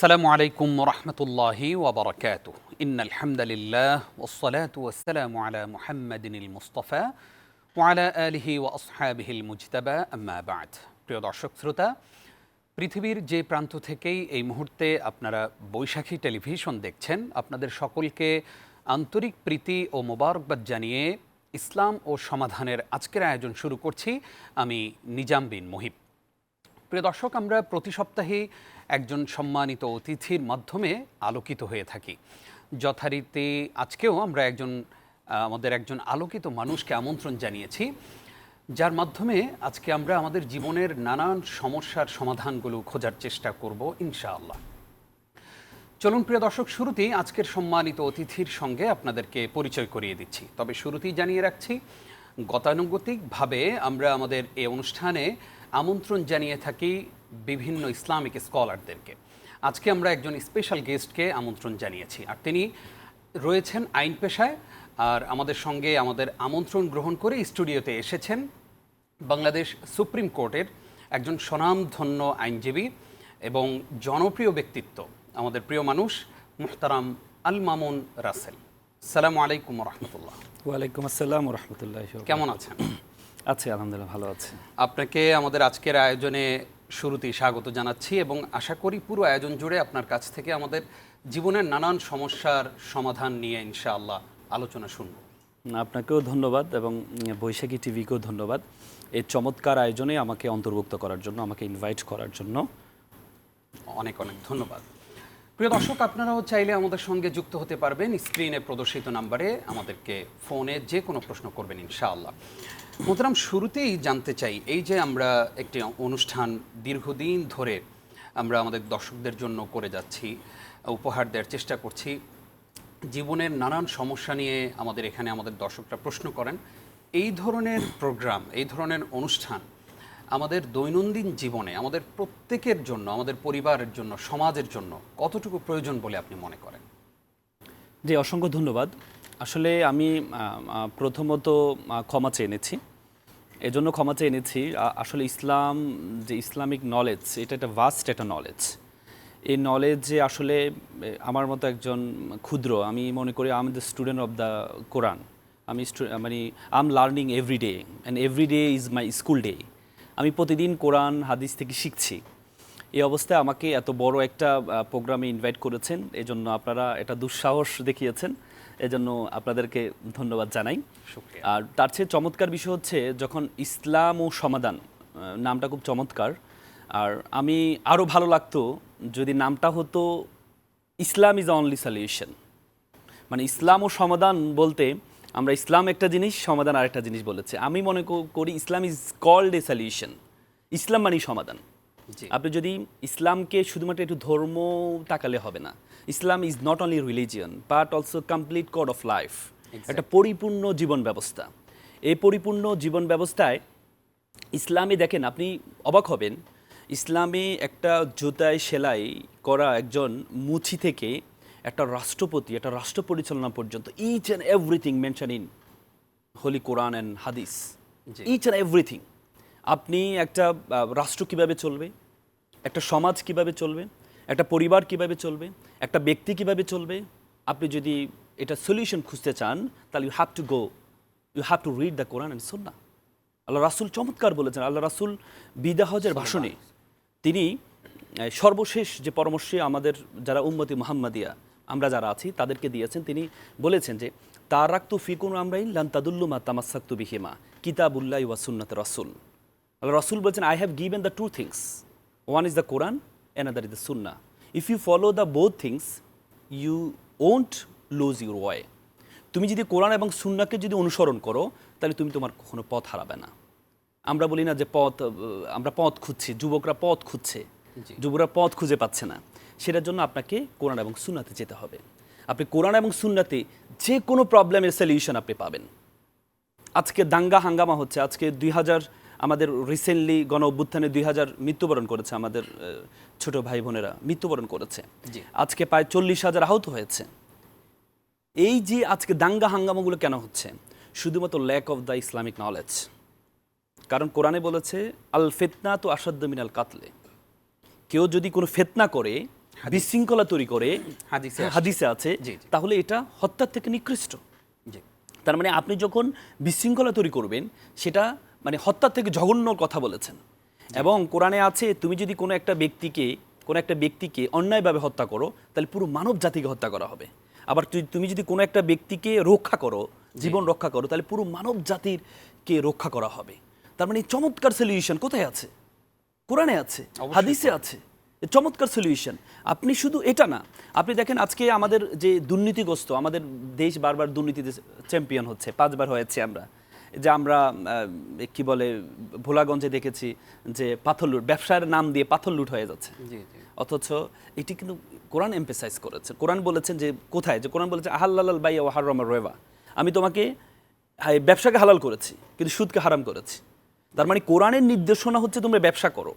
আসসালামু আলাইকুম রহমতুল্লাহি ওবরাকাত ইন আলহামদুলিল্লাহ ওসলাত ওসালাম আলা মুহাম্মদিনিল মুস্তফা ওয়ালা আলহি ও আসহাবিহিল মুজতাবা। আম্মাবাদ প্রিয় দর্শক শ্রোতা, পৃথিবীর যে প্রান্ত থেকেই এই মুহূর্তে আপনারা বৈশাখী টেলিভিশন দেখছেন, আপনাদের সকলকে আন্তরিক প্রীতি ও মোবারকবাদ জানিয়ে ইসলাম ও সমাধানের আজকের আয়োজন শুরু করছি আমি নিজাম বিন মুহিব। প্রিয় দর্শক, আমরা প্রতি সপ্তাহে একজন সম্মানিত অতিথির মাধ্যমে আলোকিত হয়ে থাকি। যথারীতি আজকেও আমরা একজন আমাদের একজন আলোকিত মানুষকে আমন্ত্রণ জানিয়েছি, যার মাধ্যমে আজকে আমরা আমাদের জীবনের নানান সমস্যার সমাধানগুলো খোঁজার চেষ্টা করব ইনশাআল্লাহ। চলুন প্রিয় দর্শক, শুরুতেই আজকের সম্মানিত অতিথির সঙ্গে আপনাদেরকে পরিচয় করিয়ে দিচ্ছি। তবে শুরুতেই জানিয়ে রাখছি, গতানুগতিকভাবে আমরা আমাদের এই অনুষ্ঠানে আমন্ত্রণ জানিয়ে থাকি বিভিন্ন ইসলামিক স্কলারদেরকে। আজকে আমরা একজন স্পেশাল গেস্টকে আমন্ত্রণ জানিয়েছি। আর তিনি রয়েছেন আইন পেশায় আর আমাদের সঙ্গে আমাদের আমন্ত্রণ গ্রহণ করে স্টুডিওতে এসেছেন বাংলাদেশ সুপ্রিম কোর্টের একজন স্বনামধন্য আইনজীবী এবং জনপ্রিয় ব্যক্তিত্ব আমাদের প্রিয় মানুষ মুহতারাম আল মামুন রাসেল। সালাম আলাইকুম রহমতুল্লাহ ওয়ালাইকুম আসসালাম রহমতুল্লাহ কেমন আছেন? আছে আলহামদুলিল্লাহ ভালো আছে। আপনাকে আমাদের আজকের আয়োজনে শুরুতেই স্বাগত জানাচ্ছি এবং আশা করি পুরো আয়োজন জুড়ে আপনার কাছ থেকে আমাদের জীবনের নানান সমস্যার সমাধান নিয়ে ইনশাআল্লাহ আলোচনা শুনব। আপনাকেও ধন্যবাদ এবং বৈশাখী টিভিকেও ধন্যবাদ। এই চমৎকার আয়োজনে আমাকে অন্তর্ভুক্ত করার জন্য আমাকে ইনভাইট করার জন্য। অনেক অনেক ধন্যবাদ। প্রিয় দর্শক আপনারাও চাইলে আমাদের সঙ্গে যুক্ত হতে পারবেন। স্ক্রিনে প্রদর্শিত নাম্বারে আমাদেরকে ফোনে যে কোনো প্রশ্ন করবেন ইনশাআল্লাহ। মোহতারাম, শুরুতেই জানতে চাই, এই যে আমরা একটি অনুষ্ঠান দীর্ঘদিন ধরে আমরা আমাদের দর্শকদের জন্য করে যাচ্ছি, উপহার দেওয়ার চেষ্টা করছি, জীবনের নানান সমস্যা নিয়ে আমাদের এখানে আমাদের দর্শকরা প্রশ্ন করেন, এই ধরনের প্রোগ্রাম, এই ধরনের অনুষ্ঠান আমাদের দৈনন্দিন জীবনে, আমাদের প্রত্যেকের জন্য, আমাদের পরিবারের জন্য, সমাজের জন্য কতটুকু প্রয়োজন বলে আপনি মনে করেন? জি, অসংখ্য ধন্যবাদ। আসলে আমি প্রথমত ক্ষমা চেয়ে এনেছি এজন্য ক্ষমা চেয়ে এনেছি আসলে ইসলাম, যে ইসলামিক নলেজ এটা একটা ভাস্ট একটা নলেজ এই নলেজ যে আসলে আমার মতো একজন ক্ষুদ্র, আমি মনে করি আমি the student of the Quran আমি মানে I'm learning every day and every day is my school day আমি প্রতিদিন কোরআন হাদিস থেকে শিখছি। এই অবস্থায় আমাকে এত বড় একটা প্রোগ্রামে ইনভাইট করেছেন। এজন্য আপনারা এটা দুঃসাহস দেখিয়েছেন। এজন্য আপনাদেরকে ধন্যবাদ জানাই। আর তার চেয়ে চমৎকার বিষয় হচ্ছে যখন ইসলাম ও সমাধান নামটা খুব চমৎকার। আর আমি আরও ভালো লাগতো যদি নামটা হতো ইসলাম ইজ অনলি সলিউশন। মানে ইসলাম ও সমাধান বলতে আমরা ইসলাম একটা জিনিস সমাধান আরেকটা জিনিস বলেছে। আমি মনে করি Islam is called a solution. ইসলাম মানেই সমাধান। আপনি যদি ইসলামকে শুধুমাত্র একটু ধর্ম তাকালে হবে না Islam is not only religion but also complete code of life একটা পরিপূর্ণ জীবন ব্যবস্থা। এই পরিপূর্ণ জীবন ব্যবস্থায় ইসলামে দেখেন আপনি অবাক হবেন ইসলামে একটা জুতায় সেলাই করা একজন মুছি থেকে একটা রাষ্ট্রপতি একটা রাষ্ট্র পরিচালনা পর্যন্ত each and everything mention in holy Quran and hadith each and everything আপনি একটা রাষ্ট্র কীভাবে চলবে? একটা সমাজ কীভাবে চলবে? একটা পরিবার কীভাবে চলবে? একটা ব্যক্তি কীভাবে চলবে? আপনি যদি এটা সলিউশন খুঁজতে চান তাহলে you have to go you have to read the Quran and sunnah আল্লাহ রাসুল চমৎকার বলেছেন আল্লাহ রাসুল বিদাহজের ভাষণে তিনি সর্বশেষ যে পরামর্শে আমাদের যারা উম্মতি মোহাম্মদিয়া আমরা যারা আছি তাদেরকে দিয়েছেন। তিনি বলেছেন যে তার রাখতু ফিকুন আমরাই লান তাদুল্লুমা তামাসাক্তু বিহিমা কিতাবুল্লাহ ওয়া সুন্নাত রাসুল। আল্লাহ রসুল বলছেন I have given the two things one is the Quran another is the sunnah if you follow the both things you won't lose your way তুমি যদি কোরআন এবং সুন্নাকে যদি অনুসরণ করো তাহলে তুমি তোমার কখনো পথ হারাবে না। আমরা বলি না যে পথ আমরা পথ খুঁজছি যুবকরা পথ খুঁজছে। যুবকরা পথ খুঁজে পাচ্ছে না। সেটার জন্য আপনাকে কোরআন এবং সুন্নাতে যেতে হবে। আপনি কোরআন এবং সুন্নাতে যে কোনো প্রবলেমের সলিউশন আপনি পাবেন। আজকে দাঙ্গা হাঙ্গামা হচ্ছে আজকে দুই হাজার আমাদের রিসেন্টলি গণ অভ্যুত্থানে দুই হাজার মৃত্যুবরণ করেছে আমাদের ছোট ভাই বোনেরা মৃত্যুবরণ করেছে। আজকে প্রায় চল্লিশ হাজার আহত হয়েছে। এই যে আজকে দাঙ্গা হাঙ্গামাগুলো কেন হচ্ছে? শুধুমাত্র lack of the Islamic knowledge কারণ কোরআনে বলেছে আল ফেতনা তো আসাদ্দ মিনাল কাতলে। কেউ যদি কোনো ফেতনা করে বিশৃঙ্খলা তৈরি করে হাদিসে হাদিসে আছে। তাহলে এটা হত্যার থেকে নিকৃষ্ট। তার মানে আপনি যখন বিশৃঙ্খলা তৈরি করবেন সেটা মানে হত্যার থেকে জঘন্য কথা বলেছেন। এবং কোরআনে আছে তুমি যদি কোনো একটা ব্যক্তিকে কোনো একটা ব্যক্তিকে অন্যায়ভাবে হত্যা করো তাহলে পুরো মানব জাতিকে হত্যা করা হবে। আবার তুমি যদি কোনো একটা ব্যক্তিকে রক্ষা করো জীবন রক্ষা করো তাহলে পুরো মানব জাতির কে রক্ষা করা হবে। তার মানে এই চমৎকার সলিউশন কোথায় আছে? কোরআনে আছে হাদিসে আছে। চমৎকার সলিউশন আপনি শুধু এটা না আপনি দেখেন আজকে আমাদের যে দুর্নীতিগ্রস্ত আমাদের দেশ বারবার দুর্নীতিতে চ্যাম্পিয়ন হচ্ছে পাঁচবার হয়েছে আমরা। যে আমরা কি বলে ভোলাগঞ্জে দেখেছি যে পাথর লুট ব্যবসার নাম দিয়ে পাথর লুট হয়ে যাচ্ছে। অথচ এটি কিন্তু কোরআন এমফেসাইজ করেছে। কোরআন বলেছেন যে কোথায়? যে কোরআন বলেছে আহাল্লাল বাই ও হারাম রেবা আমি তোমাকে হাই, ব্যবসাকে হালাল করেছি কিন্তু সুদকে হারাম করেছি। তার মানে কোরআনের নির্দেশনা হচ্ছে তোমরা ব্যবসা করো।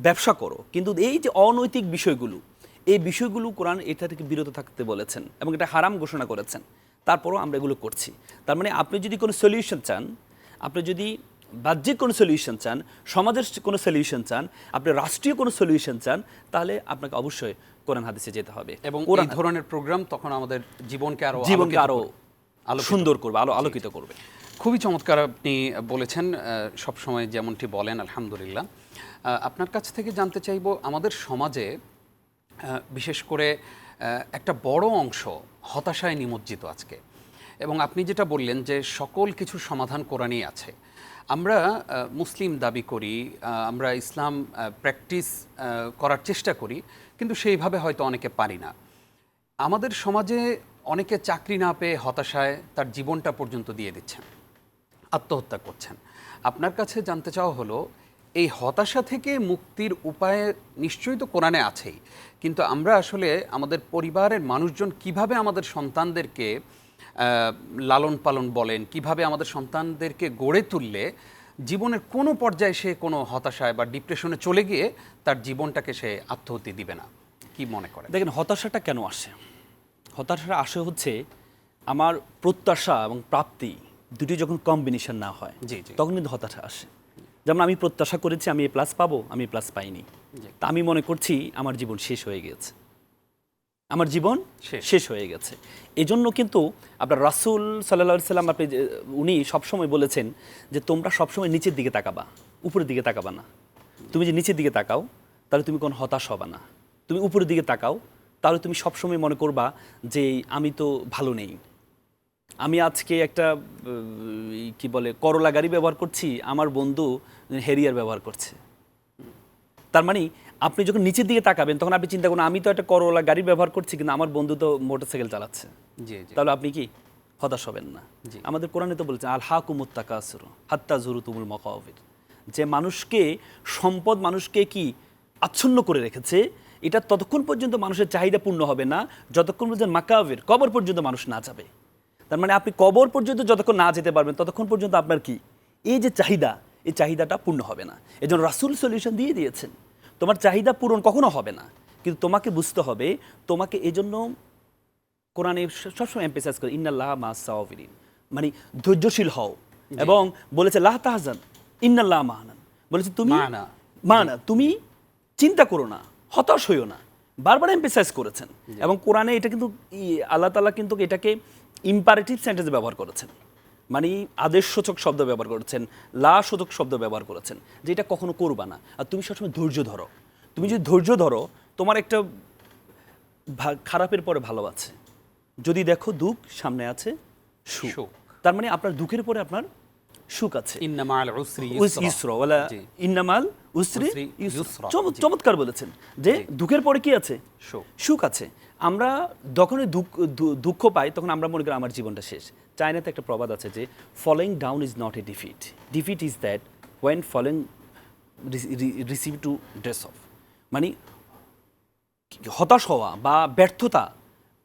ব্যবসা করো। কিন্তু এই যে অনৈতিক বিষয়গুলো এই বিষয়গুলো কোরআন এটা থেকে বিরত থাকতে বলেছেন এবং এটা হারাম ঘোষণা করেছেন। তারপরও আমরা এগুলো করছি। তার মানে আপনি যদি কোনো সলিউশন চান আপনি যদি বাহ্যিক কোনো সলিউশন চান সমাজের কোনো সলিউশন চান আপনি রাষ্ট্রীয় কোনো সলিউশন চান তাহলে আপনাকে অবশ্যই কোরআন হাদিসে যেতে হবে। এবং এই ধরনের প্রোগ্রাম তখন আমাদের জীবনকে আরও জীবনকে আলোকিত আরও করবে। আলোকিত সুন্দর করবে আলো আলোকিত করবে। খুবই চমৎকার আপনি বলেছেন সবসময় যেমনটি বলেন আলহামদুলিল্লাহ। আপনার কাছ থেকে জানতে চাইব আমাদের সমাজে বিশেষ করে একটা বড় অংশ হতাশায় নিমজ্জিত আজকে। এবং আপনি যেটা বললেন যে সকল কিছু সমাধান কোরআনই আছে। আমরা মুসলিম দাবি করি আমরা ইসলাম প্র্যাকটিস করার চেষ্টা করি, কিন্তু সেইভাবে হয়তো অনেকে পারি না। আমাদের সমাজে অনেকে চাকরি না পেয়ে হতাশায় তার জীবনটা পর্যন্ত দিয়ে দিচ্ছেন, আত্মহত্যা করছেন। আপনার কাছে জানতে চাওয়া হলো, এই হতাশা থেকে মুক্তির উপায় নিশ্চয়ই তো কোরআনে আছেই। কিন্তু আমরা আসলে আমাদের পরিবারের মানুষজন কীভাবে আমাদের সন্তানদেরকে লালন পালন বলেন কীভাবে আমাদের সন্তানদেরকে গড়ে তুললে জীবনের কোনো পর্যায়ে সে কোনো হতাশায় বা ডিপ্রেশনে চলে গিয়ে তার জীবনটাকে সে আত্মহতি দিবে না? কি মনে করে দেখেন হতাশাটা কেন আসে? হতাশাটা আসে হচ্ছে আমার প্রত্যাশা এবং প্রাপ্তি দুটি যখন কম্বিনেশন না হয় জি, জি। তখন কিন্তু হতাশা আসে। যেমন আমি প্রত্যাশা করেছি আমি এ প্লাস পাবো আমি প্লাস পাইনি। তা আমি মনে করছি আমার জীবন শেষ হয়ে গেছে। আমার জীবন শেষ। হয়ে গেছে। এজন্য কিন্তু আপনার রাসূল সাল্লাহ সাল্লাম আপনি উনি সবসময় বলেছেন যে তোমরা সবসময় নিচের দিকে তাকাবা উপরের দিকে তাকাবা না। তুমি যে নিচের দিকে তাকাও তাহলে তুমি কোনো হতাশ হবা না। তুমি উপরের দিকে তাকাও তাহলে তুমি সবসময় মনে করবা যে আমি তো ভালো নেই। আমি আজকে একটা কি বলে করলা গাড়ি ব্যবহার করছি আমার বন্ধু হেরিয়ার ব্যবহার করছে। তার মানে আপনি যখন নিচের দিকে তাকাবেন তখন আপনি চিন্তা করুন আমি তো একটা করলা গাড়ি ব্যবহার করছি কিন্তু আমার বন্ধু তো মোটরসাইকেল চালাচ্ছে। তাহলে আপনি কি হতাশ হবেন না? জি। আমাদের কোরআনে তো বলছেন আল হাকুমুত্তাকাসুর হাত্তা জুরু তুমুল মকাবির যে মানুষকে সম্পদ মানুষকে কি আচ্ছন্ন করে রেখেছে এটা ততক্ষণ পর্যন্ত মানুষের চাহিদা পূর্ণ হবে না যতক্ষণ পর্যন্ত মাকাবির কবর পর্যন্ত মানুষ না যাবে। তার মানে আপনি কবর পর্যন্ত যতক্ষণ না যেতে পারবেন ততক্ষণ পর্যন্ত আপনার কি? এই যে চাহিদা এই চাহিদাটা পূর্ণ হবে না। এই জন্য রাসুল সলিউশন দিয়ে দিয়েছেন তোমার চাহিদা পূরণ কখনো হবে না। কিন্তু তোমাকে বুঝতে হবে তোমাকে এজন্য কোরআনে সবসময় এম্পেসাইজ করে ইন্নাল্লাহ মা সাওয়াবিরিন। মানে ধৈর্যশীল হও। এবং বলেছে লাহ তাহজান ইন্নাল্লাহ মাহানান বলেছে তুমি মা'না। মানা তুমি চিন্তা করো না হতাশ হইও না। বারবার এম্পেসাইজ করেছেন। এবং কোরআনে এটা কিন্তু আল্লাহ তাআলা কিন্তু এটাকে ইম্পারেটিভ সেন্টেন্সে ব্যবহার করেছেন। মানে আদেশসূচক শব্দ ব্যবহার করেছেন লা সূচক শব্দ ব্যবহার করেছেন যে এটা কখনো করবা না। আর তুমি সবসময় ধৈর্য ধরো। তুমি যদি ধৈর্য ধরো তোমার একটা খারাপের পরে ভালো আছে। যদি দেখো দুঃখ সামনে আছে সুখ। তার মানে আপনার দুঃখের পরে আপনার সুখ আছে। ইন্নামা আল উসরি ইসরা। ওয়ালা ইন্নামাল উসরি। চমৎকার বলেছেন যে দুঃখের পরে কি আছে। সুখ আছে। আমরা যখনই দুঃখ দুঃখ পাই, তখন আমরা মনে করি আমার জীবনটা শেষ। চায়নাতে একটা প্রবাদ আছে যে following down is not a defeat defeat is that when following receive to dress off মানে হতাশ হওয়া বা ব্যর্থতা,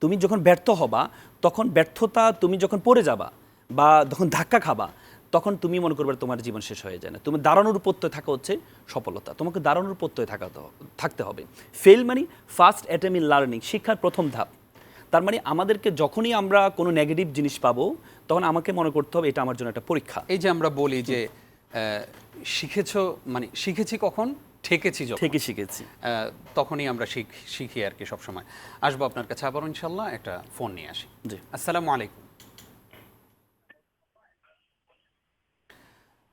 তুমি যখন ব্যর্থ হবা, তখন ব্যর্থতা তুমি যখন পড়ে যাবা বা যখন ধাক্কা খাবা তখন তুমি মনে করবে তোমার জীবন শেষ হয়ে যায় না। তুমি দাঁড়ানোর প্রত্যয় থাকা হচ্ছে সফলতা। তোমাকে দাঁড়ানোর প্রত্যয় থাকা থাকতে হবে। ফেল মানে ফার্স্ট অ্যাটেম ইন লার্নিং শিক্ষার প্রথম ধাপ। তার মানে আমাদেরকে যখনই আমরা কোনো নেগেটিভ জিনিস পাবো তখন আমাকে মনে করতে হবে এটা আমার জন্য একটা পরীক্ষা। এই যে আমরা বলি যে শিখেছো মানে শিখেছি কখন? ঠেকেছি যখন। থেকে শিখেছি। তখনই আমরা শিখ শিখি আর কি সবসময়। আসব আপনার কাছে আবার ইনশাল্লাহ একটা ফোন নিয়ে আসি। জি। আসসালামু আলাইকুম।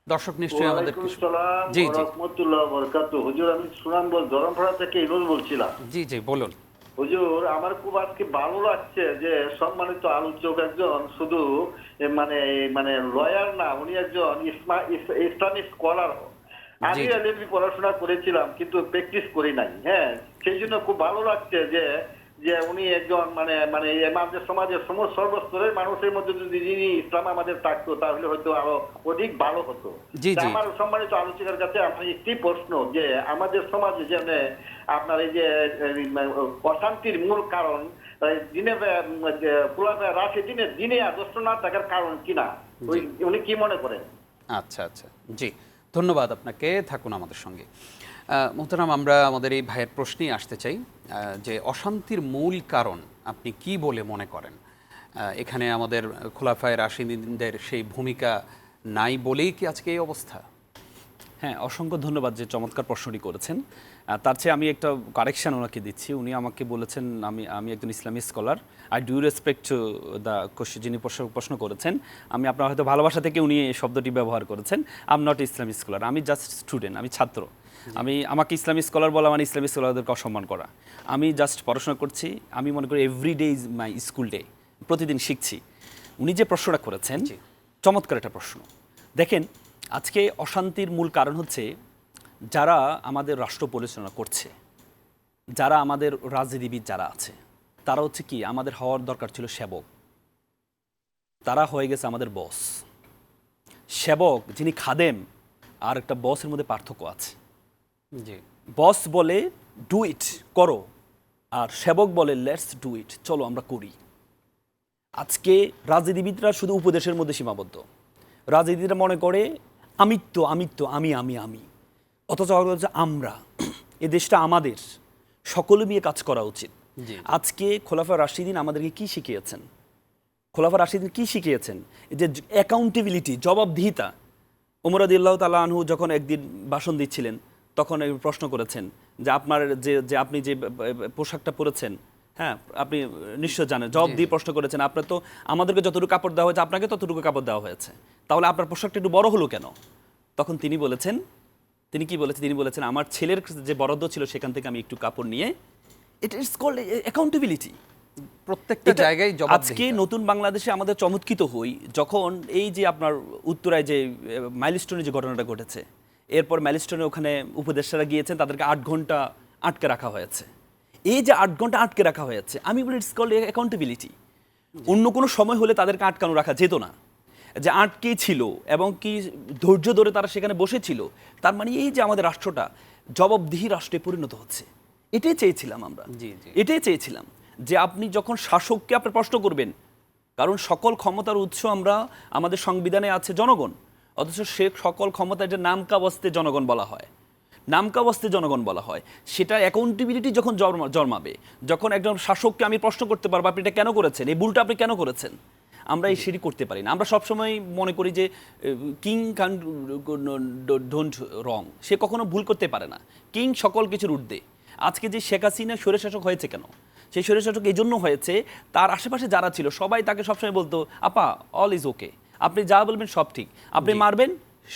দর্শক নিশ্চয়ই আমাদের কিছু জি, জি। রহমতুল্লাহ বরকাত হুজুর আমি সুনামগঞ্জ ধরমপাড়া থেকে ইনুল বলছিলাম। জি জি বলুন। হুজুর আমার খুব আজকে ভালো লাগছে যে সম্মানিত আলোচক একজন শুধু মানে মানে লয়ার না উনি একজন ইসলামিক স্কলার। আমি। এলএলবি পড়াশোনা করেছিলাম কিন্তু প্র্যাকটিস করি নাই হ্যাঁ? সেই জন্য খুব ভালো লাগছে যে যে উনি একজন মানে মানে আমাদের সমাজের সমস্ত সর্বস্তরের মানুষের মধ্যে যদি যিনি ইসলাম আমাদের থাকতো তাহলে হয়তো আরও অধিক ভালো হতো। আমার সম্মানিত আলোচকের কাছে আমার একটি প্রশ্ন যে আমাদের সমাজে যে আপনার এই যে মানে, অশান্তির মূল কারণ দিনে রাশি দিনে দিনে আদর্শ না থাকার কারণ কিনা উনি কি মনে করেন? আচ্ছা আচ্ছা। জি ধন্যবাদ আপনাকে। থাকুন আমাদের সঙ্গে। মোহতারাম, আমরা আমাদের এই ভাইয়ের প্রশ্নেই আসতে চাই যে অশান্তির মূল কারণ আপনি কি বলে মনে করেন? এখানে আমাদের খোলাফায় রাশিদিনদের সেই ভূমিকা নাই বলেই কি আজকে এই অবস্থা? হ্যাঁ অসংখ্য ধন্যবাদ যে চমৎকার প্রশ্নটি করেছেন। তার চেয়ে আমি একটা কারেকশন ওনাকে দিচ্ছি। উনি আমাকে বলেছেন, আমি আমি একজন ইসলামী scholar I do respect to the question যিনি প্রশ্ন প্রশ্ন করেছেন, আমি আপনার হয়তো ভালোবাসা থেকে উনি এই শব্দটি ব্যবহার করেছেন আম নট ইসলামী স্কলার আমি জাস্ট স্টুডেন্ট আমি ছাত্র। আমি আমাকে ইসলামী স্কলার বলা মানে ইসলামী স্কলারদেরকে অসম্মান করা। আমি জাস্ট পড়াশোনা করছি আমি মনে করি every day is my school day প্রতিদিন শিখছি। উনি যে প্রশ্নটা করেছেন। চমৎকার একটা প্রশ্ন। দেখেন আজকে অশান্তির মূল কারণ হচ্ছে যারা আমাদের রাষ্ট্র পরিচালনা করছে যারা আমাদের রাজনীতিবিদ যারা আছে তারা হচ্ছে কি আমাদের হওয়ার দরকার ছিল সেবক। তারা হয়ে গেছে আমাদের বস সেবক যিনি খাদেম আর একটা বসের মধ্যে পার্থক্য আছে। জি। বস বলে ডু ইট করো। আর সেবক বলে লেটস ডু ইট চলো আমরা করি। আজকে রাজনীতিবিদরা শুধু উপদেশের মধ্যে সীমাবদ্ধ। রাজনীতিরা মনে করে আমিত্ব আমিত্ব আমি আমি আমি। অথচ হচ্ছে আমরা এ দেশটা আমাদের সকলে মিলে কাজ করা উচিত। আজকে খোলাফা রাশিদিন আমাদেরকে কি শিখিয়েছেন? খোলাফা রাশিদিন কি শিখিয়েছেন? যে অ্যাকাউন্টেবিলিটি জবাবদিহিতা। উমরাদিল্লাহ তালা আনহু যখন একদিন ভাষণ দিচ্ছিলেন তখন প্রশ্ন করেছেন যে আপনার যে যে আপনি যে পোশাকটা পরেছেন হ্যাঁ আপনি নিশ্চয় জানেন জবাব দিয়ে প্রশ্ন করেছেন আপনার তো আমাদেরকে যতটুকু কাপড় দেওয়া হয়েছে আপনাকে ততটুকু কাপড় দেওয়া হয়েছে। তাহলে আপনার পোশাকটা একটু বড় হলো কেন? তখন তিনি বলেছেন তিনি কি বলেছেন? তিনি বলেছেন আমার ছেলের যে বরাদ্দ ছিল সেখান থেকে আমি একটু কাপড় নিয়ে ইট ইটস কল্ড অ্যাকাউন্টেবিলিটি প্রত্যেকটা জায়গায় আজকে নতুন বাংলাদেশে আমাদের চমৎকৃত হই যখন এই যে আপনার উত্তরায় যে মাইলস্টোনে যে ঘটনাটা ঘটেছে এরপর মাইলস্টোনে ওখানে উপদেষ্টারা গিয়েছেন তাদেরকে আট ঘণ্টা আটকে রাখা হয়েছে। এই যে আট ঘণ্টা আটকে রাখা হয়েছে আমি বলি ইটস কল্ড অ্যাকাউন্টেবিলিটি অন্য কোনো সময় হলে তাদেরকে আটকানো রাখা যেত না। যে আটকে ছিল এবং কি ধৈর্য ধরে তারা সেখানে বসেছিল তার মানে এই যে আমাদের রাষ্ট্রটা জবাবদিহি রাষ্ট্রে পরিণত হচ্ছে। এটাই চেয়েছিলাম আমরা। জি, জি। এটাই চেয়েছিলাম যে আপনি যখন শাসককে আপনি প্রশ্ন করবেন কারণ সকল ক্ষমতার উৎস আমরা আমাদের সংবিধানে আছে জনগণ অথচ সে সকল ক্ষমতা যে নামকাবস্তে জনগণ বলা হয় নামকাবস্তে জনগণ বলা হয় সেটা অ্যাকাউন্টেবিলিটি যখন জন্মা- জন্মাবে যখন একজন শাসককে আমি প্রশ্ন করতে পারব আপনি এটা কেন করেছেন? এই ভুলটা আপনি কেন করেছেন? আমরা এই সেটি করতে পারি না। আমরা সবসময় মনে করি যে কিং কান ডোন্ট রং সে কখনো ভুল করতে পারে না। কিং সকল কিছুর ঊর্ধ্বে আজকে যে শেখ হাসিনা স্বৈরশাসক হয়েছে কেন? সেই স্বৈরশাসক এই জন্য হয়েছে তার আশেপাশে যারা ছিল সবাই তাকে সবসময় বলতো আপা অল ইজ ওকে আপনি যা বলবেন সব ঠিক। আপনি মারবেন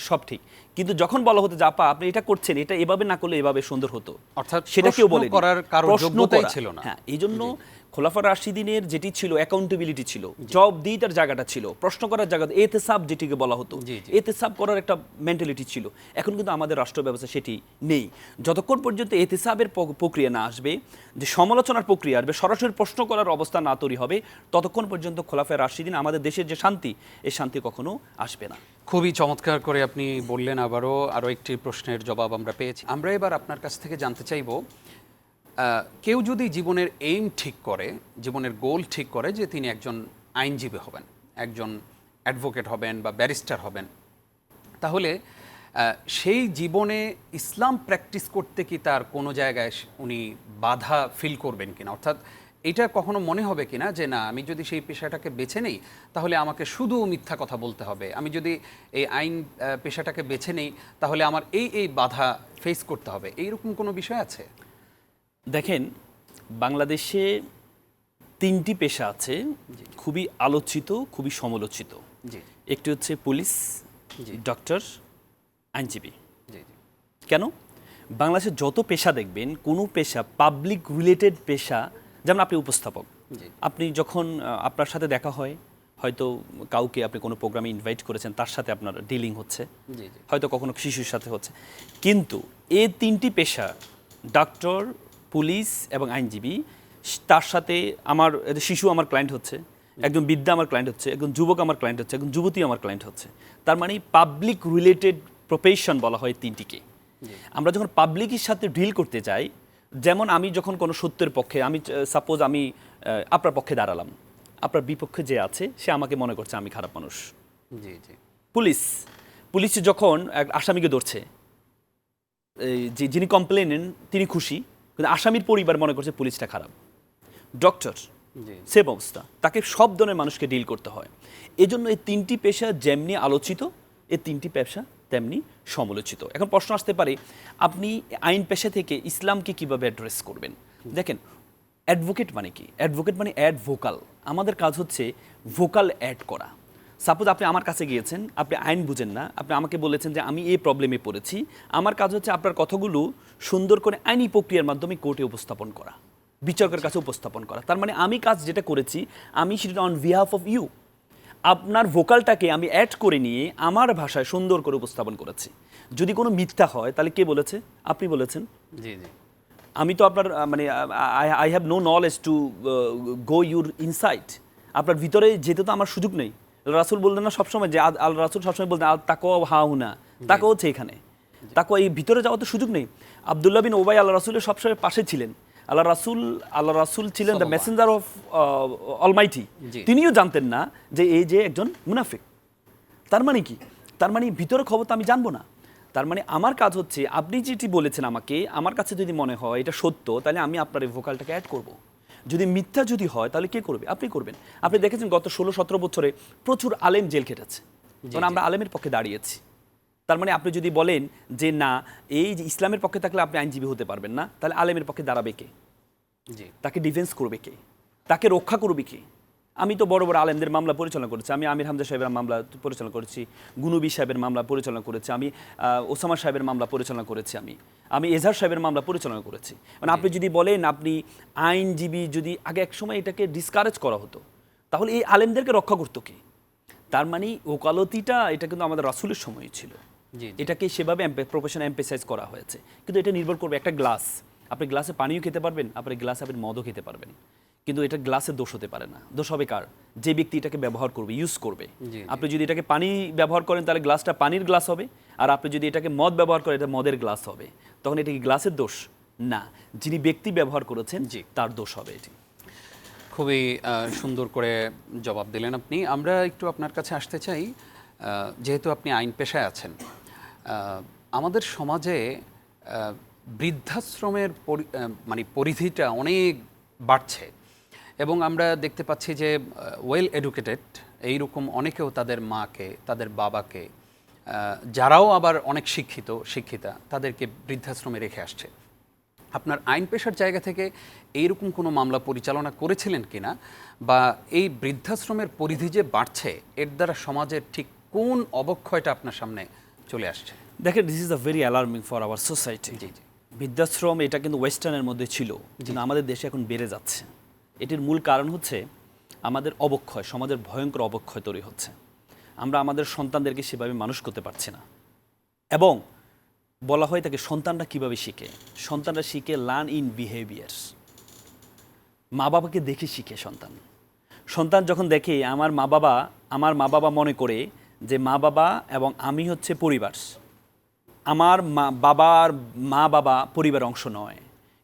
সব ঠিক। কিন্তু যখন বলা হতো জাপা আপা আপনি এটা করছেন এটা এভাবে না করলে এভাবে সুন্দর হতো। অর্থাৎ সেটা কেউ বলে করার কারণ যোগ্যতাই ছিল না। হ্যাঁ এই জন্য খোলাফা রাশিদিনের যেটি ছিল অ্যাকাউন্টেবিলিটি ছিল জব দিই তার জায়গাটা ছিল প্রশ্ন করার জায়গা এতেসাব যেটিকে বলা হতো জি। এতেসাব করার একটা মেন্টালিটি ছিল। এখন কিন্তু আমাদের রাষ্ট্র ব্যবস্থা সেটি নেই। যতক্ষণ পর্যন্ত এতেসাবের প- প্রক্রিয়া না আসবে যে সমালোচনার প্রক্রিয়া আসবে সরাসরি প্রশ্ন করার অবস্থা না তৈরি হবে ততক্ষণ পর্যন্ত খোলাফায় রাশিদিন আমাদের দেশের যে শান্তি এই শান্তি কখনো আসবে না। খুবই চমৎকার করে আপনি বললেন আবারও আরও একটি প্রশ্নের জবাব আমরা পেয়েছি। আমরা এবার আপনার কাছ থেকে জানতে চাইব কেউ যদি জীবনের এইম ঠিক করে, জীবনের গোল ঠিক করে যে তিনি একজন আইনজীবী হবেন, একজন অ্যাডভোকেট হবেন বা ব্যারিস্টার হবেন, তাহলে সেই জীবনে ইসলাম প্র্যাকটিস করতে কি তার কোনো জায়গায় উনি বাধা ফিল করবেন কিনা? অর্থাৎ এটা কখনো মনে হবে কিনা যে না, আমি যদি সেই পেশাটাকে বেছে নেই, তাহলে আমাকে শুধু মিথ্যা কথা বলতে হবে। আমি যদি এই আইন পেশাটাকে বেছে নেই, তাহলে আমার এই এই বাধা ফেস করতে হবে। এইরকম কোনো বিষয় আছে? দেখেন বাংলাদেশে তিনটি পেশা আছে খুবই আলোচিত খুবই সমালোচিত। একটি হচ্ছে পুলিশ ডক্টর আইনজীবী। কেন? বাংলাদেশের যত পেশা দেখবেন কোনো পেশা পাবলিক রিলেটেড পেশা যেমন আপনি উপস্থাপক আপনি যখন আপনার সাথে দেখা হয় হয়তো কাউকে আপনি কোনো প্রোগ্রামে ইনভাইট করেছেন তার সাথে আপনার ডিলিং হচ্ছে জি জি। হয়তো কখনো শিশুর সাথে হচ্ছে। কিন্তু এ তিনটি পেশা ডাক্তার পুলিশ এবং আইনজীবী তার সাথে আমার শিশু আমার ক্লায়েন্ট হচ্ছে একজন বিদ্যা আমার ক্লায়েন্ট হচ্ছে একজন যুবক আমার ক্লায়েন্ট হচ্ছে একজন যুবতী আমার ক্লায়েন্ট হচ্ছে। তার মানে পাবলিক রিলেটেড প্রফেশন বলা হয় তিনটিকে। আমরা যখন পাবলিকের সাথে ডিল করতে যাই যেমন আমি যখন কোনো সত্যের পক্ষে আমি সাপোজ আমি আপনার পক্ষে দাঁড়ালাম আপনার বিপক্ষে যে আছে সে আমাকে মনে করছে আমি খারাপ মানুষ। জি জি। পুলিশ পুলিশ যখন এক আসামিকে ধরছে যিনি কমপ্লেনেন তিনি খুশি কিন্তু আসামির পরিবার মনে করছে পুলিশটা খারাপ। ডক্টর সেম অবস্থা। তাকে সব ধরনের মানুষকে ডিল করতে হয়। এজন্য এই তিনটি পেশা যেমনি আলোচিত এই তিনটি পেশা তেমনি সমালোচিত। এখন প্রশ্ন আসতে পারে আপনি আইন পেশা থেকে ইসলামকে কীভাবে অ্যাড্রেস করবেন? দেখেন অ্যাডভোকেট মানে কি? অ্যাডভোকেট মানে অ্যাড ভোকাল আমাদের কাজ হচ্ছে ভোকাল অ্যাড করা। সাপোজ আপনি আমার কাছে গিয়েছেন আপনি আইন বুঝেন না আপনি আমাকে বলেছেন যে আমি এই প্রবলেমে পড়েছি। আমার কাজ হচ্ছে আপনার কথাগুলো সুন্দর করে আইনি প্রক্রিয়ার মাধ্যমে কোর্টে উপস্থাপন করা বিচারকের কাছে উপস্থাপন করা। তার মানে আমি কাজ যেটা করেছি আমি সেটা অন বিহাফ অফ ইউ আপনার ভোকালটাকে আমি অ্যাড করে নিয়ে আমার ভাষায় সুন্দর করে উপস্থাপন করেছি। যদি কোনো মিথ্যা হয় তাহলে কে বলেছে? আপনি বলেছেন। জি জি। আমি তো আপনার মানে I have no knowledge to go your insight আপনার ভিতরে যেতে তো আমার সুযোগ নেই। রাসুল বললেন না সবসময় যে আল রাসুল সবসময় বলতেন আল তাকো হাউনা। তাকো হচ্ছে এখানে। তাকো এই ভিতরে যাওয়া তো সুযোগ নেই। আবদুল্লাহ বিন ওবাই আল্লাহ রাসুলের সবসময় পাশে ছিলেন। আল্লাহ রাসুল আল্লাহ রাসুল ছিলেন দ্য মেসেঞ্জার অফ অলমাইটি। তিনিও জানতেন না যে এই যে একজন মুনাফিক। তার মানে কি? তার মানে ভিতরে খবর তো আমি জানব না। তার মানে আমার কাজ হচ্ছে আপনি যেটি বলেছেন আমাকে আমার কাছে যদি মনে হয় এটা সত্য তাহলে আমি আপনার এই ভোকালটাকে অ্যাড করব। যদি মিথ্যা যদি হয় তাহলে কে করবে? আপনি করবেন। আপনি দেখেছেন গত ষোলো সতেরো বছরে প্রচুর আলেম জেল খেটেছে। কারণ আমরা আলেমের পক্ষে দাঁড়িয়েছি। তার মানে আপনি যদি বলেন যে না এই যে ইসলামের পক্ষে থাকলে আপনি আইনজীবী হতে পারবেন না তাহলে আলেমের পক্ষে দাঁড়াবে কে? জি। তাকে ডিফেন্স করবে কে? তাকে রক্ষা করবে কে? আমি তো বড় বড় আলেমদের মামলা পরিচালনা করেছি। আমি আমির হামজা সাহেবের মামলা পরিচালনা করেছি গুনুবি সাহেবের মামলা পরিচালনা করেছি আমি ওসামা সাহেবের মামলা পরিচালনা করেছি আমি। আমি এজাহার সাহেবের মামলা পরিচালনা করেছি। মানে আপনি যদি বলেন আপনি আইনজীবী যদি আগে এক সময় এটাকে ডিসকারেজ করা হতো তাহলে এই আলেমদেরকে রক্ষা করতো কি? তার মানে ওকালতিটা এটা কিন্তু আমাদের রাসুলের সময় ছিল। এটাকে সেভাবে প্রফেশন এম্পেসাইজ করা হয়েছে। কিন্তু এটা নির্ভর করবে একটা গ্লাস। আপনি গ্লাসে পানিও খেতে পারবেন আপনি গ্লাসে আপনি মদও খেতে পারবেন। কিন্তু এটা গ্লাসের দোষ হতে পারে না। দোষ হবে কার? যে ব্যক্তি এটাকে ব্যবহার করবে ইউজ করবে। আপনি যদি এটাকে পানি ব্যবহার করেন তাহলে গ্লাসটা পানির গ্লাস হবে। আর আপনি যদি এটাকে মদ ব্যবহার করেন এটা মদের গ্লাস হবে। তখন এটা কি গ্লাসের দোষ? না। যিনি ব্যক্তি ব্যবহার করেছেন জি। তার দোষ হবে এটি। খুবই সুন্দর করে জবাব দিলেন আপনি। আমরা একটু আপনার কাছে আসতে চাই। যেহেতু আপনি আইন পেশায় আছেন আমাদের সমাজে বৃদ্ধাশ্রমের পরি- মানে পরিধিটা অনেক বাড়ছে। এবং আমরা দেখতে পাচ্ছি যে ওয়েল এডুকেটেড এইরকম অনেকেও তাদের মাকে তাদের বাবাকে যারাও আবার অনেক শিক্ষিত শিক্ষিতা তাদেরকে বৃদ্ধাশ্রমে রেখে আসছে। আপনার আইন পেশার জায়গা থেকে এইরকম কোনো মামলা পরিচালনা করেছিলেন কিনা? বা এই বৃদ্ধাশ্রমের পরিধি যে বাড়ছে এর দ্বারা সমাজের ঠিক কোন অবক্ষয়টা আপনার সামনে চলে আসছে? দেখেন this is a very alarming for our society জি জি। বৃদ্ধাশ্রম এটা কিন্তু ওয়েস্টার্নের মধ্যে ছিল কিন্তু আমাদের দেশে এখন বেড়ে যাচ্ছে। এটির মূল কারণ হচ্ছে আমাদের অবক্ষয়, সমাজের ভয়ঙ্কর অবক্ষয় তৈরি হচ্ছে। আমরা আমাদের সন্তানদেরকে সেভাবে মানুষ করতে পারছি না। এবং বলা হয় তাকে সন্তানরা কীভাবে শিখে? সন্তানরা শিখে লার্ন ইন বিহেভিয়ার্স মা বাবাকে দেখে শিখে সন্তান। সন্তান যখন দেখে, আমার মা বাবা আমার মা বাবা মনে করে যে মা বাবা এবং আমি হচ্ছে পরিবার। আমার মা বাবার মা বাবা পরিবার অংশ নয়।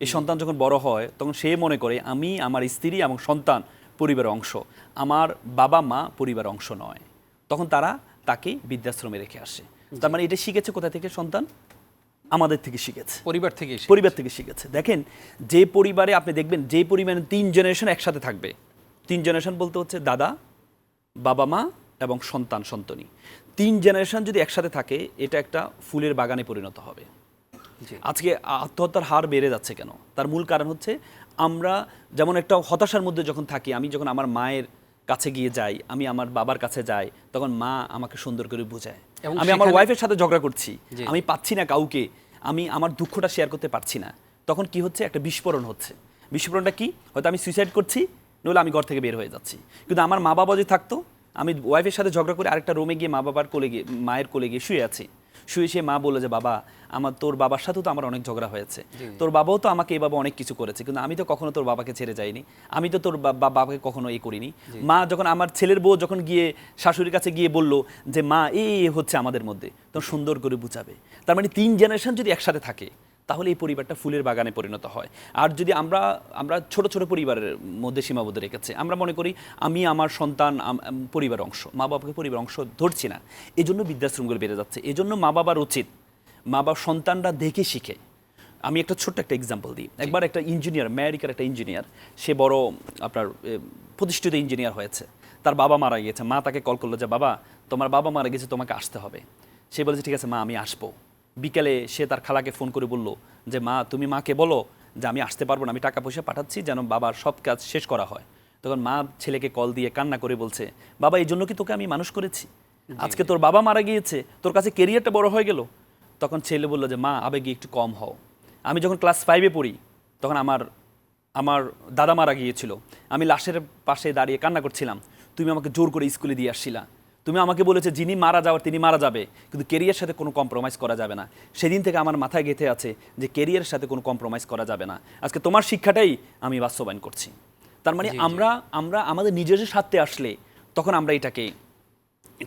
এই সন্তান যখন বড় হয় তখন সে মনে করে আমি আমার স্ত্রী এবং সন্তান পরিবারের অংশ। আমার বাবা মা পরিবারের অংশ নয়। তখন তারা তাকে বৃদ্ধাশ্রমে রেখে আসে। তার মানে এটা শিখেছে কোথা থেকে সন্তান? আমাদের থেকে শিখেছে। পরিবার থেকে পরিবার থেকে শিখেছে। দেখেন যে পরিবারে আপনি দেখবেন যে পরিমাণে তিন জেনারেশন একসাথে থাকবে। তিন জেনারেশন বলতে হচ্ছে দাদা বাবা মা এবং সন্তান সন্তনী। তিন জেনারেশন যদি একসাথে থাকে এটা একটা ফুলের বাগানে পরিণত হবে। আজকে আত্মহত্যার হার বেড়ে যাচ্ছে কেন? তার মূল কারণ হচ্ছে আমরা যেমন একটা হতাশার মধ্যে যখন থাকি আমি যখন আমার মায়ের কাছে গিয়ে যাই আমি আমার বাবার কাছে যাই তখন মা আমাকে সুন্দর করে বোঝায়। আমি আমার ওয়াইফের সাথে ঝগড়া করছি আমি পাচ্ছি না কাউকে আমি আমার দুঃখটা শেয়ার করতে পারছি না। তখন কি হচ্ছে? একটা বিস্ফোরণ হচ্ছে। বিস্ফোরণটা কি? হয়তো আমি সুইসাইড করছি নইলে আমি ঘর থেকে বের হয়ে যাচ্ছি। কিন্তু আমার মা বাবা যদি থাকতো আমি ওয়াইফের সাথে ঝগড়া করে আরেকটা রুমে গিয়ে মা বাবার কোলে গিয়ে মায়ের কোলে গিয়ে শুয়ে আছি। শুয়ে শুয়ে মা বলল যে বাবা আমার তোর বাবার সাথেও তো আমার অনেক ঝগড়া হয়েছে। তোর বাবাও তো আমাকে এভাবে অনেক কিছু করেছে কিন্তু আমি তো কখনো তোর বাবাকে ছেড়ে যাইনি। আমি তো তোর বাবাকে কখনো এ করিনি। মা যখন আমার ছেলের বউ যখন গিয়ে শাশুড়ির কাছে গিয়ে বলল যে মা এই এই হচ্ছে আমাদের মধ্যে। তখন সুন্দর করে বুঝাবে। তার মানে তিন জেনারেশন যদি একসাথে থাকে তাহলে এই পরিবারটা ফুলের বাগানে পরিণত হয়। আর যদি আমরা আমরা ছোট ছোট পরিবারের মধ্যে সীমাবদ্ধ রেখেছি আমরা মনে করি আমি আমার সন্তান পরিবার অংশ মা বাবাকে পরিবার অংশ ধরছি না। এই জন্য বৃদ্ধাশ্রমগুলো বেড়ে যাচ্ছে। এই জন্য মা বাবার উচিত মা বাবা সন্তানরা দেখে শিখে। আমি একটা ছোট্ট একটা এক্সাম্পল দিই। একবার একটা ইঞ্জিনিয়ার আমেরিকার একটা ইঞ্জিনিয়ার সে বড় আপনার প্রতিষ্ঠিত ইঞ্জিনিয়ার হয়েছে। তার বাবা মারা গিয়েছে। মা তাকে কল করল যে বাবা তোমার বাবা মারা গেছে তোমাকে আসতে হবে। সে বলেছে ঠিক আছে মা আমি আসব। বিকেলে সে তার খালাকে ফোন করে বলল যে মা তুমি মাকে বলো যে আমি আসতে পারব না আমি টাকা পয়সা পাঠাচ্ছি যেন বাবার সব কাজ শেষ করা হয়। তখন মা ছেলেকে কল দিয়ে কান্না করে বলছে বাবা এই জন্য কি তোকে আমি মানুষ করেছি? আজকে তোর বাবা মারা গিয়েছে তোর কাছে কেরিয়ারটা বড় হয়ে গেল। তখন ছেলে বলল যে মা আবেগে একটু কম হও। আমি যখন ক্লাস ফাইভে পড়ি তখন আমার আমার দাদা মারা গিয়েছিল। আমি লাশের পাশে দাঁড়িয়ে কান্না করছিলাম তুমি আমাকে জোর করে স্কুলে দিয়ে আসছিলা। তুমি আমাকে বলেছে যিনি মারা যাওয়ার তিনি মারা যাবে কিন্তু কেরিয়ার সাথে কোনো কম্প্রোমাইজ করা যাবে না। সেদিন থেকে আমার মাথায় গেঁথে আছে যে কেরিয়ারের সাথে কোনো কম্প্রোমাইজ করা যাবে না। আজকে তোমার শিক্ষাটাই আমি বাস্তবায়ন করছি। তার মানে আমরা আমরা আমাদের নিজের স্বার্থে আসলে তখন আমরা এটাকে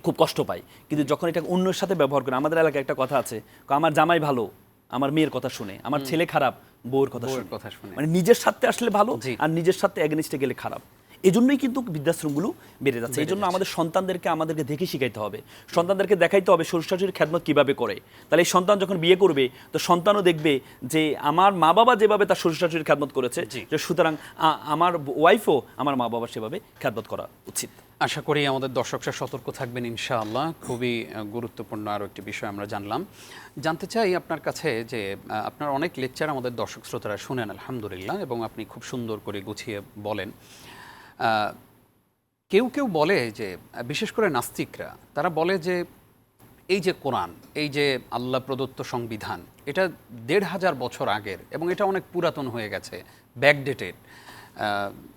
খুব কষ্ট পাই। কিন্তু যখন এটা অন্যের সাথে ব্যবহার করে আমাদের এলাকায় একটা কথা আছে আমার জামাই ভালো আমার মেয়ের কথা শুনে আমার ছেলে খারাপ বউর কথা শুনে। মানে নিজের সাথে আসলে ভালো। আর নিজের সাথে এগেনিস্টে গেলে খারাপ। এই জন্যই কিন্তু বৃদ্ধাশ্রমগুলো বেড়ে যাচ্ছে। এই জন্য আমাদের সন্তানদেরকে আমাদেরকে দেখে শিখাইতে হবে। সন্তানদেরকে দেখাইতে হবে শ্বশুর শাশুড়ির খেদমত কীভাবে করে। তাহলে এই সন্তান যখন বিয়ে করবে তো সন্তানও দেখবে যে আমার মা বাবা যেভাবে তার শ্বশুর শাশুড়ির খেদমত করেছে যে সুতরাং আমার ওয়াইফও আমার মা বাবা সেভাবে খেদমত করা উচিত। আশা করি আমাদের দর্শকরা সতর্ক থাকবেন ইনশাআল্লাহ। খুবই গুরুত্বপূর্ণ আরও একটি বিষয় আমরা জানলাম। জানতে চাই আপনার কাছে যে আপনার অনেক লেকচার আমাদের দর্শক শ্রোতারা শুনেন আলহামদুলিল্লাহ এবং আপনি খুব সুন্দর করে গুছিয়ে বলেন। কেউ কেউ বলে যে, বিশেষ করে নাস্তিকরা, তারা বলে যে, এই যে কোরআন, এই যে আল্লাহ প্রদত্ত সংবিধান, এটা দেড় হাজার বছর আগের এবং এটা অনেক পুরাতন হয়ে গেছে ব্যাকডেটেড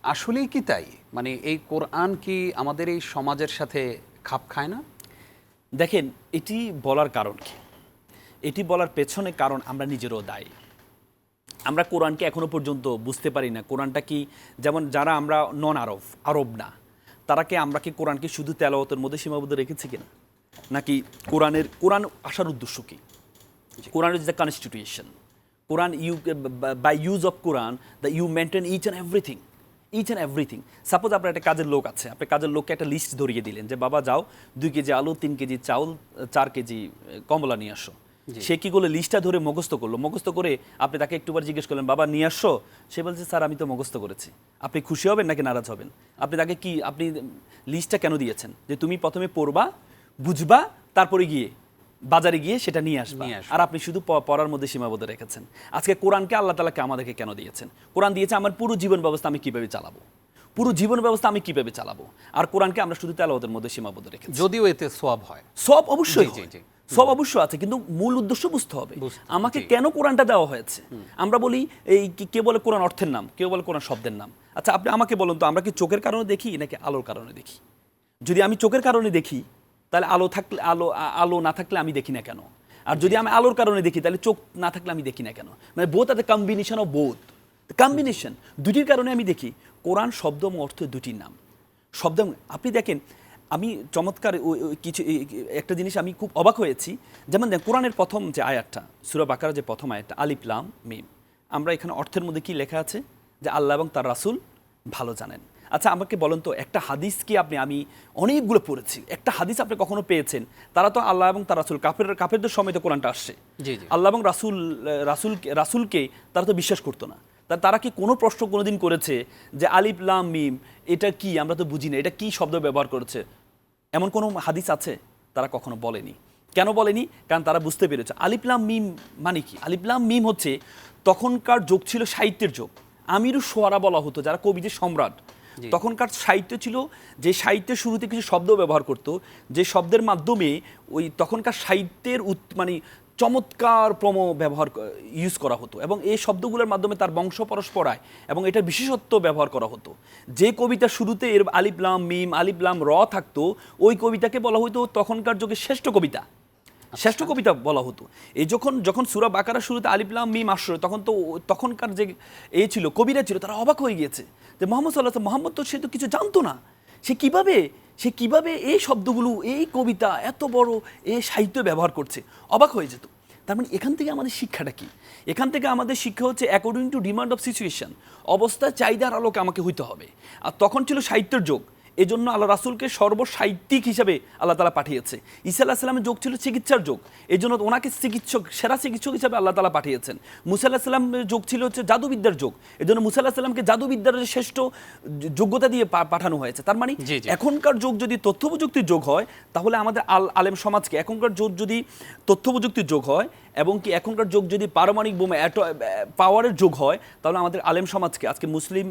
আসলেই কি তাই? মানে এই কোরআন কি আমাদের এই সমাজের সাথে খাপ খায় না? দেখেন, এটি বলার কারণ কি? এটি বলার পেছনে কারণ আমরা নিজেরও দায়ী। আমরা কোরআনকে এখনও পর্যন্ত বুঝতে পারি না। কোরআনটা কি যেমন যারা আমরা নন আরব আরব না, তারা কি আমরা কি কোরআনকে শুধু তেলাওয়াতের মধ্যে সীমাবদ্ধ রেখেছি কিনা? নাকি কোরআনের, কোরআন আসার উদ্দেশ্য কি? Quran is the constitution Quran you by use of Quran the you maintain each and everything each and everything suppose আপনার একটা কাজের লোক আছে, আপনি কাজের লোককে একটা লিস্ট ধরিয়ে দিলেন যে, বাবা, যাও দুই কেজি আলু, তিন কেজি চাউল, চার কেজি কমলা নিয়ে আসো। সে কি করল লিস্টটা ধরে মুখস্থ করল? মুখস্থ করে আপনি তাকে একটুবার জিজ্ঞেস করলেন বাবা নিয়ে আসো? সে বলছে স্যার আমি তো মুখস্থ করেছি। আপনি খুশি হবেন নাকি নারাজ হবেন? আপনি তাকে কি আপনি লিস্টটা কেন দিয়েছেন? যে তুমি প্রথমে পড়বা বুঝবা তারপরে গিয়ে বাজারে গিয়ে সেটা নিয়ে আসবা। আর আপনি শুধু পড়ার মধ্যে সীমাবদ্ধ রেখেছেন। আজকে কোরআনকে আল্লাহ তালাকে আমাদেরকে কেন দিয়েছেন? কোরআন দিয়েছে আমার পুরো জীবন ব্যবস্থা আমি কীভাবে চালাবো? পুরো জীবন ব্যবস্থা আমি কীভাবে চালাবো? আর কোরআনকে আমরা শুধু তেলাওয়াতের মধ্যে সীমাবদ্ধ রেখেছি। যদিও এতে সব হয়। সব অবশ্যই। সব অবশ্য আছে কিন্তু মূল উদ্দেশ্য বুঝতে হবে। আমাকে কেন কোরআনটা দেওয়া হয়েছে? আমরা বলি এই কে বলে কোরআন অর্থের নাম কেউ বলে কোরআন শব্দের নাম। আচ্ছা আপনি আমাকে বলুন তো আমরা কি চোখের কারণে দেখি নাকি আলোর কারণে দেখি? যদি আমি চোখের কারণে দেখি তাহলে আলো থাকলে আলো আলো না থাকলে আমি দেখি না কেন? আর যদি আমি আলোর কারণে দেখি তাহলে চোখ না থাকলে আমি দেখি না কেন? মানে বোধ আছে কম্বিনেশন অফ বোধ কম্বিনেশন দুটির কারণে আমি দেখি কোরআন শব্দ এবং অর্থ দুটির নাম। শব্দ আপনি দেখেন আমি চমৎকার কিছু একটা জিনিস আমি খুব অবাক হয়েছি। যেমন কোরআনের প্রথম যে আয়াতটা সুরা বাকার যে প্রথম আয়াতটা আলিফলাম মিম আমরা এখানে অর্থের মধ্যে কি লেখা আছে? যে আল্লাহ এবং তার রাসূল ভালো জানেন। আচ্ছা আমাকে বলেন তো একটা হাদিস কি আপনি আমি অনেকগুলো পড়েছি একটা হাদিস আপনি কখনো পেয়েছেন? তারা তো আল্লাহ এবং তার রাসুল কাফের কাফেরদের সময় তো কোরআনটা আসছে। জি, জি। আল্লাহ এবং রাসুল রাসুল রাসুলকে তারা তো বিশ্বাস করতো না। তা তারা কি কোনো প্রশ্ন কোনোদিন করেছে যে আলিফ লাম মিম এটা কি? আমরা তো বুঝি না এটা কি শব্দ ব্যবহার করেছে? এমন কোনো হাদিস আছে তারা কখনো বলেনি। কেন বলেনি? কারণ তারা বুঝতে পেরেছে। আলিপ্লাম মিম মানে কি? আলিপ্লাম মিম হচ্ছে তখনকার যোগ ছিল সাহিত্যের যোগ। আমিরু সোয়ারা বলা হতো যারা কবিদের সম্রাট। তখনকার সাহিত্য ছিল যে সাহিত্যের শুরুতে কিছু শব্দ ব্যবহার করত যে শব্দের মাধ্যমে ওই তখনকার সাহিত্যের মানে চমৎকার প্রম ব্যবহার ইউজ করা হতো এবং এই শব্দগুলোর মাধ্যমে তার বংশ পরস্পরায় এবং এটার বিশেষত্ব ব্যবহার করা হতো। যে কবিতা শুরুতে এর আলিফলাম মিম আলিফলাম র থাকতো, ওই কবিতাকে বলা হতো তখনকার যুগে শ্রেষ্ঠ কবিতা। শ্রেষ্ঠ কবিতা বলা হতো। এই যখন যখন সুরা বাকারা শুরুতে আলিফলাম মিম আসলো, তখন তো তখনকার যে এ ছিল, কবিরা ছিল, তারা অবাক হয়ে গিয়েছে যে মোহাম্মদ সাল্লাহ মোহাম্মদ তো সে তো কিছু জানতো না। সে কীভাবে সে কীভাবে এই শব্দগুলো, এই কবিতা এত বড় এই সাহিত্য ব্যবহার করছে? অবাক হয়ে যেত। তার মানে এখান থেকে আমাদের শিক্ষাটা কি? এখান থেকে আমাদের শিক্ষা হচ্ছে according to demand of situation অবস্থা চাহিদার আলোকে আমাকে হইতে হবে। আর তখন ছিল সাহিত্যের যোগ। এজন্য আল্লাহ রাসুলকে সর্বসাহিত্যিক হিসাবে আল্লাহ তালা পাঠিয়েছে। ঈসা আল্লাহ সাল্লামের যোগ ছিল চিকিৎসার যোগ। এই জন্য ওনাকে চিকিৎসক সেরা চিকিৎসক হিসাবে আল্লাহ তালা পাঠিয়েছেন। মুসা আল্লাহ সাল্লামের যোগ ছিল হচ্ছে জাদুবিদ্যার যোগ। এই জন্য মুসা আল্লাহ সাল্লামকে জাদুবিদ্যার শ্রেষ্ঠ যোগ্যতা দিয়ে পাঠানো হয়েছে। তার মানে। এখনকার যোগ যদি তথ্য প্রযুক্তির যোগ হয় তাহলে আমাদের আল আলেম সমাজকে এখনকার যোগ যদি তথ্য প্রযুক্তির যোগ হয় এবং কি এখনকার যোগ যদি পারমাণবিক বোমা পাওয়ারের যোগ হয় তাহলে আমাদের আলেম সমাজকে আজকে মুসলিম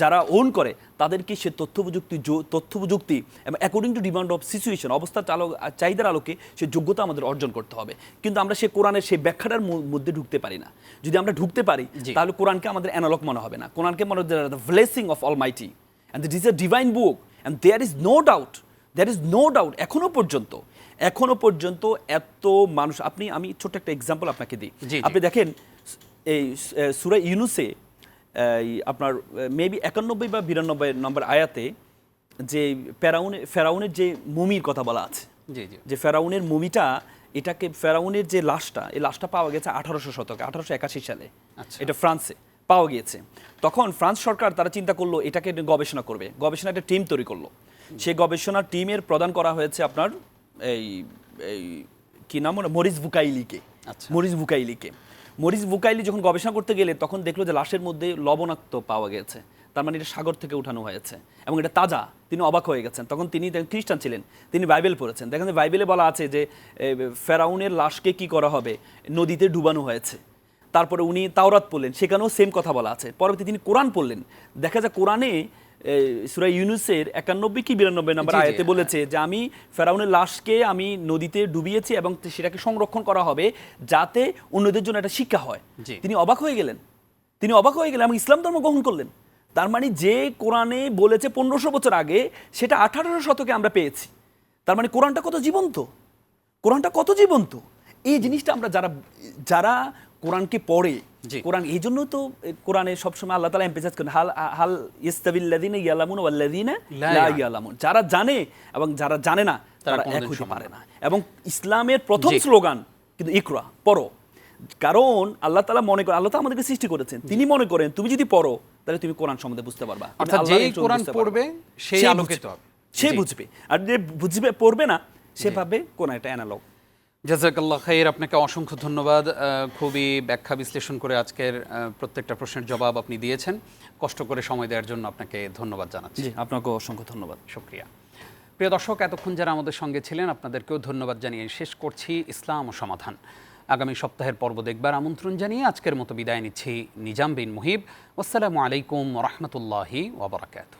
যারা ওন করে তাদেরকে সে তথ্য প্রযুক্তি তথ্য প্রযুক্তি এবং according to demand of situation অবস্থার চালক চাহিদার আলোকে সে যোগ্যতা আমাদের অর্জন করতে হবে। কিন্তু আমরা সে কোরআনের সেই ব্যাখ্যাটার মধ্যে ঢুকতে পারি না। যদি আমরা ঢুকতে পারি তাহলে কোরআনকে আমাদের অ্যানালগ মনে হবে না। কোরআনকে মনে হবে the blessing of all mighty and that is a divine book and there is no doubt there is no doubt এখনও পর্যন্ত এখনও পর্যন্ত এত মানুষ আপনি আমি ছোট্ট একটা এক্সাম্পল আপনাকে দিই। আপনি দেখেন এই সুরা ইউনুসে আপনার মেবি একানব্বই বা বিরানব্বই নম্বর আয়াতে যে ফেরাউনে ফেরাউনের যে মুমির কথা বলা আছে জি জি। যে ফেরাউনের মুমিটা এটাকে ফেরাউনের যে লাশটা এই লাশটা পাওয়া গেছে আঠারোশো শতকে আঠারোশো একাশি সালে। আচ্ছা। এটা ফ্রান্সে পাওয়া গিয়েছে। তখন ফ্রান্স সরকার তারা চিন্তা করল এটাকে গবেষণা করবে। গবেষণা একটা টিম তৈরি করল। সেই গবেষণা টিমের প্রদান করা হয়েছে আপনার এই এই কি নাম? মরিস বুকাইলিকে। আচ্ছা। মরিস বুকাইলিকে। মরিস বুকাইলি যখন গবেষণা করতে গেলে তখন দেখল যে লাশের মধ্যে লবণাক্ত পাওয়া গেছে। তার মানে এটা সাগর থেকে উঠানো হয়েছে এবং এটা তাজা, তিনি অবাক হয়ে গেছেন। তখন তিনি খ্রিস্টান ছিলেন, তিনি বাইবেল পড়েছেন। দেখেন যে বাইবেলে বলা আছে যে ফেরাউনের লাশকে কি করা হবে? নদীতে ডুবানো হয়েছে। তারপরে উনি তাওরাত পড়লেন, সেখানেও সেম কথা বলা আছে। পরবর্তী তিনি কোরআন পড়লেন। দেখা যায় কোরআনে সুরা ইউনুসের একানব্বই কি বিরানব্বই নম্বর আয়াতে বলেছে যে আমি ফেরাউনের লাশকে আমি নদীতে ডুবিয়েছি এবং সেটাকে সংরক্ষণ করা হবে যাতে অন্যদের জন্য একটা শিক্ষা হয়। তিনি অবাক হয়ে গেলেন। তিনি অবাক হয়ে গেলেন এবং ইসলাম ধর্ম গ্রহণ করলেন। তার মানে যে কোরআনে বলেছে পনেরোশো বছর আগে সেটা আঠারোশো শতকে আমরা পেয়েছি। তার মানে কোরআনটা কত জীবন্ত? কোরআনটা কত জীবন্ত? এই জিনিসটা আমরা যারা যারা কোরআনকে পড়ে। কোরআন এই জন্য তো কোরআনে সবসময় আল্লাহ তালা করেন হাল হাল ইস্তাবিল্লাদিন ইয়ালামুন ওয়াল্লাদিনা লা লা ইয়ালামুন। যারা জানে এবং যারা জানে না তারা এক সমান পারে না। এবং ইসলামের প্রথম স্লোগান কিন্তু ইকরা পড়ো। কারণ আল্লাহ তালা মনে করেন আল্লাহ আমাদেরকে সৃষ্টি করেছেন। তিনি মনে করেন তুমি যদি পড়ো তাহলে তুমি কোরআন সম্বন্ধে বুঝতে পারবা। অর্থাৎ যেই কোরআন পড়বে, সেই সে আলোকিত বুঝবে। সে বুঝবে। আর যে বুঝবে পড়বে না সে কোন একটা অ্যানালগ জাজাকাল্লাহ খাইর আপনাকে অসংখ্য ধন্যবাদ। খুবই ব্যাখ্যা বিশ্লেষণ করে আজকের প্রত্যেকটা প্রশ্নের জবাব আপনি দিয়েছেন। কষ্ট করে সময় দেওয়ার জন্য আপনাকে ধন্যবাদ জানাচ্ছি। জি আপনাকে অসংখ্য ধন্যবাদ। শুক্রিয়া। প্রিয় দর্শক এতক্ষণ যারা আমাদের সঙ্গে ছিলেন আপনাদেরকেও ধন্যবাদ জানিয়ে শেষ করছি ইসলাম ও সমাধান। আগামী সপ্তাহের পর্ব দেখবার আমন্ত্রণ জানিয়ে আজকের মতো বিদায় নিচ্ছি নিজাম বিন মুহিব। আসসালামু আলাইকুম রহমতুল্লাহি ওবরাকাতু